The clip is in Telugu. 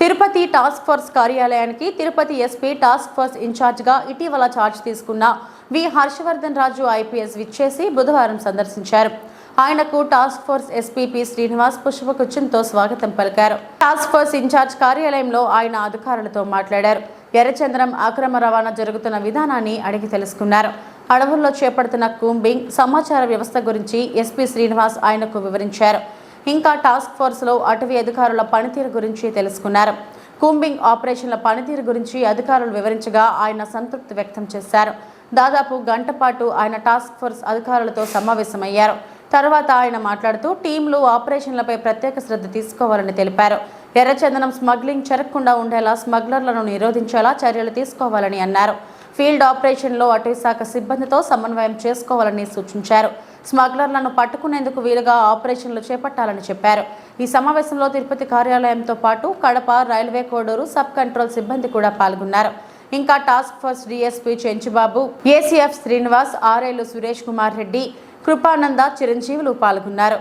తిరుపతి టాస్క్ ఫోర్స్ కార్యాలయానికి తిరుపతి ఎస్పీ టాస్క్ ఫోర్స్ ఇన్ఛార్జ్గా ఇటీవల ఛార్జ్ తీసుకున్న వి హర్షవర్ధన్ రాజు ఐపీఎస్ విచ్చేసి బుధవారం సందర్శించారు. ఆయనకు task force SP P Srinivas పుష్పగుచ్చంతో స్వాగతం పలికారు. టాస్క్ ఫోర్స్ ఇన్ఛార్జ్ కార్యాలయంలో ఆయన అధికారులతో మాట్లాడారు. ఎర్రచంద్రం అక్రమ రవాణా జరుగుతున్న విధానాన్ని అడిగి తెలుసుకున్నారు. అడవుల్లో చేపడుతున్న కూంబింగ్ సమాచార వ్యవస్థ గురించి ఎస్పీ శ్రీనివాస్ ఆయనకు వివరించారు. ఇంకా టాస్క్ ఫోర్స్లో అటవీ అధికారుల పనితీరు గురించి తెలుసుకున్నారు. కూంబింగ్ ఆపరేషన్ల పనితీరు గురించి అధికారులు వివరించగా ఆయన సంతృప్తి వ్యక్తం చేశారు. దాదాపు గంట పాటు ఆయన టాస్క్ ఫోర్స్ అధికారులతో సమావేశమయ్యారు. తర్వాత ఆయన మాట్లాడుతూ టీంలు ఆపరేషన్లపై ప్రత్యేక శ్రద్ధ తీసుకోవాలని తెలిపారు. ఎర్రచందనం స్మగ్లింగ్ జరగకుండా ఉండేలా స్మగ్లర్లను నిరోధించేలా చర్యలు తీసుకోవాలని అన్నారు. ఫీల్డ్ ఆపరేషన్లో అటవీశాఖ సిబ్బందితో సమన్వయం చేసుకోవాలని సూచించారు. స్మగ్లర్లను పట్టుకునేందుకు వీలుగా ఆపరేషన్లు చేపట్టాలని చెప్పారు. ఈ సమావేశంలో తిరుపతి కార్యాలయంతో పాటు Kadapa railway Koduru sub control సిబ్బంది కూడా పాల్గొన్నారు. ఇంకా task force DSP Chenchubabu ACF Srinivas ఆర్ఏలు Suresh Kumar Reddy Krupananda Chiranjeevulu పాల్గొన్నారు.